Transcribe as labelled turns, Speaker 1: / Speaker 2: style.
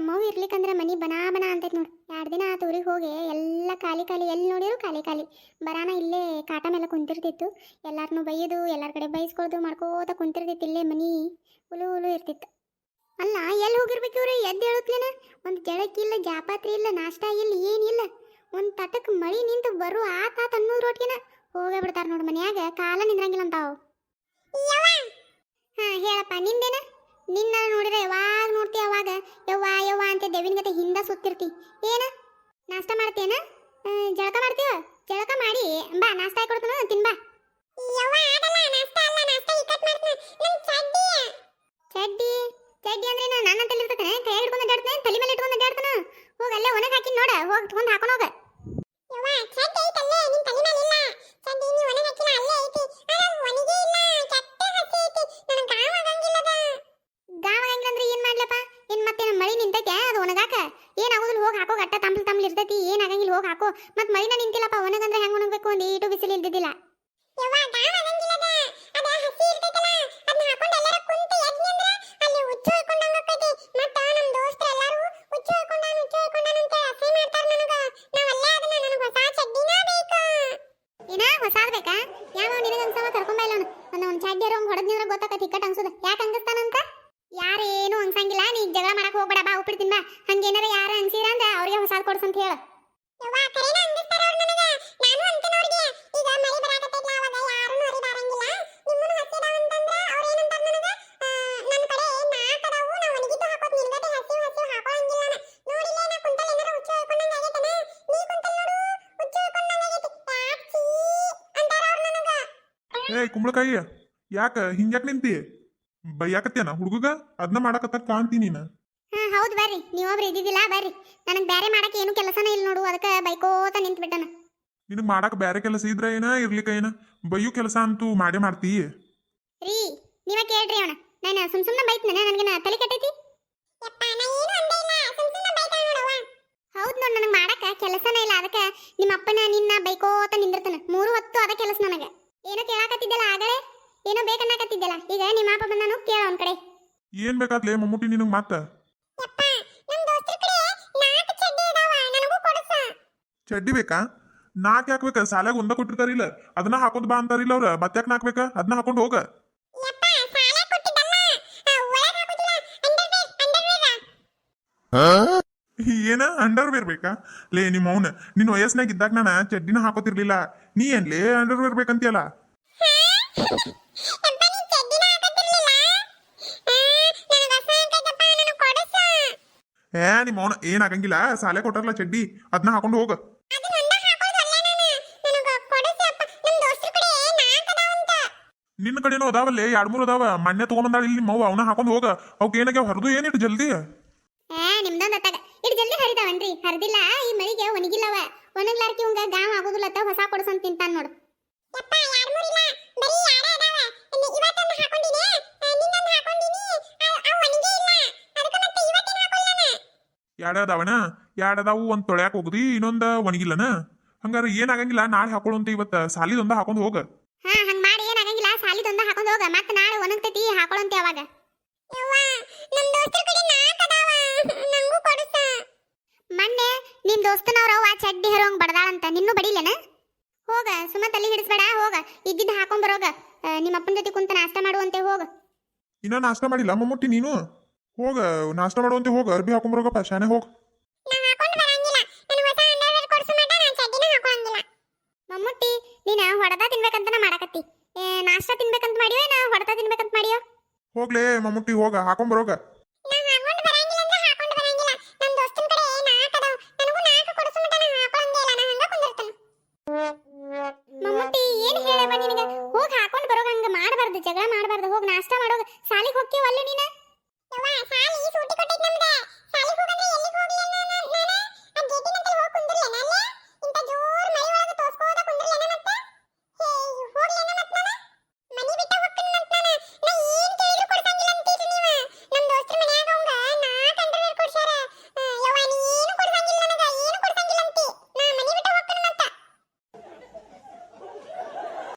Speaker 1: ನಮ್ಮವ್ವ ಇರ್ಲಿಕ್ಕಂದ್ರೆ ಮನಿ ಬನಾ ಬನಾ ಅಂತೈತೆ ನೋಡು. ಎರಡು ದಿನ ಆತ ಊರಿಗೆ ಹೋಗಿ ಎಲ್ಲ ಖಾಲಿ ಖಾಲಿ ಎಲ್ಲಿ ನೋಡಿದ್ರು ಖಾಲಿ ಖಾಲಿ. ಬರಾನ ಇಲ್ಲೇ ಕಾಟ ಮೇಲೆ ಕುಂತಿರ್ತಿತ್ತು. ಎಲ್ಲಾರನ್ನೂ ಬೈಯೋದು ಎಲ್ಲರ ಕಡೆ ಬೈಸ್ಕೊಳ್ಳೋದು ಮಾಡ್ಕೋತ ಕುಂತಿರ್ತಿತ್ತು ಇಲ್ಲೇ ಮನಿ ಉಲು ಉಲು ಇರ್ತಿತ್ತು. ಅಲ್ಲ ಎಲ್ಲಿ ಹೋಗಿರ್ಬೇಕು ಇವ್ರು? ಎದ್ದು ಹೇಳುತ್ತಲೇನ ಒಂದು ಜಳಕ್ಕಿಲ್ಲ ಜಾಪಾತ್ರಿ ಇಲ್ಲ ನಾಷ್ಟ ಇಲ್ಲ ಏನಿಲ್ಲ ಒಂದು ತಟಕ್ ಮಳಿ ನಿಂತು ಬರು ಆತ ಅನ್ನೋದು ರೋಟ್ಗಿನ ಹೋಗೇ ಬಿಡ್ತಾರೆ ನೋಡು ಮನ್ಯಾಗ. ಕಾಲ ನಿಂದ್ರಂಗಿಲ್ಲ ಅಂತಾವು. ಹಾ ಹೇಳಪ್ಪ ನಿಂದೇನ? ನಿನ್ನ ನೋಡಿದ್ರೆ ಯಾವಾಗ ನೋಡ್ತಿ ಅವಾಗ? ಯವ್ವ ಯವ್ವ ಅಂತ ದೇವಿನ ಗತೆ ಹಿಂದ ಸುತ್ತಿರ್ತಿ. ಏನ? ನಾಷ್ಟ ಮಾಡ್ತೇನ? ಜಳಕ ಮಾಡ್ತೀವ ಜಳಕ ಮಾಡಿ. ಬಾ ನಾಷ್ಟ ಕೊಡ್ತಾನ ತಿನ್ ಬಾ ಚಡ್ಡಿ. ಚಡ್ಡಿ? ಅಂದ್ರೆ ನಾನು ನನ್ನ ತಲೆ ಇರ್ತದೆ. ಕೈ ಹಿಡ್ಕೊಂಡು ಅಡ್ಡಾಡ್ತಾನೆ ತಲೆ ಮೇಲೆ ಇಟ್ಕೊಂಡು ಅಡ್ಡಾಡ್ತಾನ. ಹೋಗ ಅಲ್ಲೇ ಒಣಗಿ ಹಾಕಿ ನೋಡ ಹೋಗಿ ತಗೊಂಡ್ ಹಾಕೊಂಡು ಹೋಗ ಗಾವ ಹೆಂಗಂದ್ರೆ ಏನ್ ಮಾಡ್ಲಪ್ಪ ಏನ್ ಮತ್ತೇನ ಮಳಿ ನಿಂತೈತೆ ಅದು ಒಣಗಾಕ ಏನ್ ಆಗುದಿಲ್ಲ ಹೋಗಿ ಹಾಕೋ ಗಟ್ಟ ತಂಪ್ಲ ತಂಪ್ಲ ಇರ್ತೈತಿ ಹಾಕೋ. ಮತ್ ಮಳಿನ ನಿಂತಿಲ್ಲಪ್ಪ ಒಣಗಂದ್ರೆ ಹೆಂಗ್ ಒಣಗಬೇಕು? ಒಂದು ಈಟು ಬಿಸಿಲು ಇಲ್ದಿದ್ದಿಲ್ಲ ಯಾರೇನು ಅನ್ಸಂಗಿಲ್ಲ. ನೀ ಜಗಳ ಮಾಡಕ್ ಹೋಗ್ಬೇಡ ಬಾ ಉಪ್ಪಿಡ್ತೀನಿ ಬಾ ಹಂಗೇನಾರ ಯಾರ ಅನ್ಸಿರ ಅಂದ್ರೆ ಅವ್ರಿಗೆ ಹೊಸಾದ್ ಕೊಡ್ಸಂತ ಹೇಳ.
Speaker 2: ಏ ಕುಂಬಳಕಾಯಿ ಯಾಕ ಹಿಂಗ್ಯಾಕ್ ನಿಂತಿ? ಬೈಯಾಕತ್ತೇನ ಹುಡುಗಗ? ಅದನ್ನ ಮಾಡಕತ್ತ ಕಾಣ್ತೀನಿ ನೀನ.
Speaker 1: ಹಾ ಹೌದು ಬರ್ರಿ. ನೀವೊಬ್ರು ಇದ್ದಿದ್ದಿಲ್ಲ ಬರ್ರಿ. ನನಗೆ ಬೇರೆ ಮಾಡಕ್ಕೆ ಏನು ಕೆಲಸನೇ ಇಲ್ಲ ನೋಡು. ಅದಕ್ಕೆ ಬೈಕೋತ ನಿಂತ್ಬಿಟ್ಟನ. ಬಿಟ್ಟನ
Speaker 2: ಮಾಡಕ್ಕೆ ಬೇರೆ ಕೆಲಸ ಇದ್ರ ಏನ ಇರ್ಲಿಕ್ಕ ಏನ? ಬೈಯು ಕೆಲಸ ಅಂತೂ ಮಾಡೇ ಮಾಡ್ತಿ
Speaker 1: ರೀ ನೀವೇ ಕೇಳ್ರಿ ಅವನ. ನಾನು ಸುಮ್ ಸುಮ್ಮನೆ ಬೈತ್ನ ನನಗೆ ತಲೆ ಕೆಟ್ಟೈತಿ? ಹೌದು ನೋಡಿ ನನಗೆ ಮಾಡಕ್ಕೆ ಕೆಲಸನೇ ಇಲ್ಲ. ಅದಕ್ಕೆ ನಿಮ್ಮ ಅಪ್ಪನ ನಿನ್ನ ಬೈಕೋತ ನಿಂದಿರ್ತಾನ. ಮೂರು ಹೊತ್ತು ಅದ ಕೆಲಸ ನನಗೆ. ಏನೋ ಕೇಳಾಕತ್ತಿದ್ದಲ್ಲ ಆಗಲೇ? ಏನೋ ಬೇಕನ್ನಾಕತ್ತಿದ್ದಲ್ಲ? ಈಗ ನಿಮ್ಮ ಅಪ್ಪ ಬಂದಾನು ಕೇಳ ಅವನ ಕಡೆ.
Speaker 2: ಏನ್ ಬೇಕಾತ್ಲೆ ಮಮ್ಮೂಟಿ ನಿನಗ್ ಮತ್ತ? ಚಡ್ಡಿ ಬೇಕಾ? ನಾಕ್ ಯಾಕ್ಬೇಕ ಸಾಲಾಗ ಒಂದ ಕೊಟ್ಟಿರ್ತಾರಿಲ್ಲ ಅದನ್ನ ಹಾಕೊಂಡ್ ಬಾ ಅಂತಾರಿಲ್ಲ ಅವ್ರ. ಮತ್ತ್ಯಾಕ್ ನಾಕ್ಬೇಕ ಅದನ್ನ ಹಾಕೊಂಡ್ ಹೋಗ. ಏನ? ಅಂಡರ್ವೇರ್ ಬೇಕಾ? ಲೇ ನಿಮ್ಮ ಅವನ ನಿನ್ನ ವಯಸ್ಸಿನಾಗ ಇದ್ದಾಗ ನಾನು ಚಡ್ಡಿನ ಹಾಕೋತಿರ್ಲಿಲ್ಲ. ನೀ ಏನ್ ಲೇ ಅಂಡರ್ವೇರ್ ಬೇಕಂತೀಯಲ್ಲ? ಏ ನಿಮ್ಮ ಅವನ ಏನಾಗಂಗಿಲ್ಲ ಸಾಲೆ ಕೊಟ್ಟಾರಲ್ಲ ಚಡ್ಡಿ. ಅದನ್ನ ಹಾಕೊಂಡು ಹೋಗ. ನಿನ್ನ ಕಡೆನೂ ಅದಾವಲ್ಲೇ ಎರಡ್ ಮೂರು ಅದಾವ. ಮಣ್ಣೆ ತಗೊಂಬಂದಾಳ ಇಲ್ಲಿ ಮೌ ಅವನ ಹಾಕೊಂಡು ಹೋಗ. ಅವಕ್ಕೆ ಏನಾಗ್ಯಾವ? ಹರಿದು ಏನಿಟ್ಟು ಜಲ್ದಿ?
Speaker 1: ಏ ನಿಮ್ದೊಂದು ಅತ್ತಾಗ. ಇಟ್ಟು ಜಲ್ದಿ ಹರಿದಿಲ್ಲ ಈ ಮಳಿಗೆ ಒಣಗಿಲ್ಲವ. ಒಣಗ್ಲಾರ್ಕಿ ಉಂಗ ಗಾಮ್ ಆಗೋದಿಲ್ಲ ಅಂತ ಹೊಸ ಕೊಡ್ಸಂತ ತಿಂತಾನ ನೋಡು.
Speaker 2: ಎರಡ್ ಅದಾವನ ಎರಡ್ ಅದಾವು? ಒಂದ್ ತೊಳ್ಯಾಕ ಹೋಗ್ದಿ ಇನ್ನೊಂದ ಒಣಗಿಲ್ಲನ? ಹಂಗಾರ ಏನಾಗಂಗಿಲ್ಲ ನಾಳೆ ಹಾಕೊಳ್ಳುವಂತ ಇವತ್ತ. ಸಾಲಿದೊಂದ ಹಾಕೊಂಡು ಹೋಗ.
Speaker 1: ಹಾಕೊಂಡ್ ಹೋಗ ಮತ್ತೆ ನಾಳೆ ಒಣಗ್ತೈತಿ ಹಾಕೊಳಂತೆ ಅವಾಗ. ಮೊನ್ನೆ ನಿಮ್ ದೋಸ್ತನವ್ರ ಆ ಚಡ್ಡಿ ಹರೋಂಗ್ ಬಡದಾಳಂತ ನಿನ್ನೂ ಬಡಿಲೇನ? ಹೋಗ ಸುಮ್ಮ ತಲೆ ಹಿಡಿಸ್ಬೇಡ ಹೋಗ. ಇದ್ದಿದ್ದು ಹಾಕೊಂಡ್ ಬರೋಗ. ನಿಮ್ಮ ಅಪ್ಪನ ಜೊತೆ ಕುಂತ ನಾಷ್ಟ ಮಾಡುವಂತೆ ಹೋಗ.
Speaker 2: ಇನ್ನ ನಾಷ್ಟ ಮಾಡಿಲ್ಲ ಮಮ್ಮುಟ್ಟಿ ನೀನು? ಹೋಗ ನಾಷ್ಟ ಮಾಡುವಂತೆ ಹೋಗ ಅರ್ಬಿ ಹಾಕೊಂಬರೋಗಪ್ಪ ಶಾನೆ ಹೋಗ.
Speaker 1: ಮಮ್ಮುಟ್ಟಿ ನೀನ ಹೊಡೆದ ತಿನ್ಬೇಕಂತ ಹೋಗ್ಲೇ ಮಮ್ಮುಟ್ಟಿ ಹೋಗ ಹಾಕೊಂಬರೋಗ ಜಗಳ ಮಾಡಬಾರ್ದು. ಹೋಗಿ
Speaker 2: ನಾಷ್ಟ ಮಾಡೋದು ಸಾಲಿಗೆ ಹೋಗ್ತೀವಿ
Speaker 1: ಅಲ್ಲ ನೀನು? ಸಾಲಿ ಸೂಟಿ ಕೊಟ್ಟಿದ್ದು ನಮ್ಗೆ. ಸಾಲಿಗೆ ಹೋಗಂದ್ರೆ ಎಲ್ಲಿಗೆ ಹೋಗ್ಲಿ ನಾನು ನಾನು? ಆ ಗೇಟಿನ ಹತ್ರ ಹೋಗಿ ನಾನು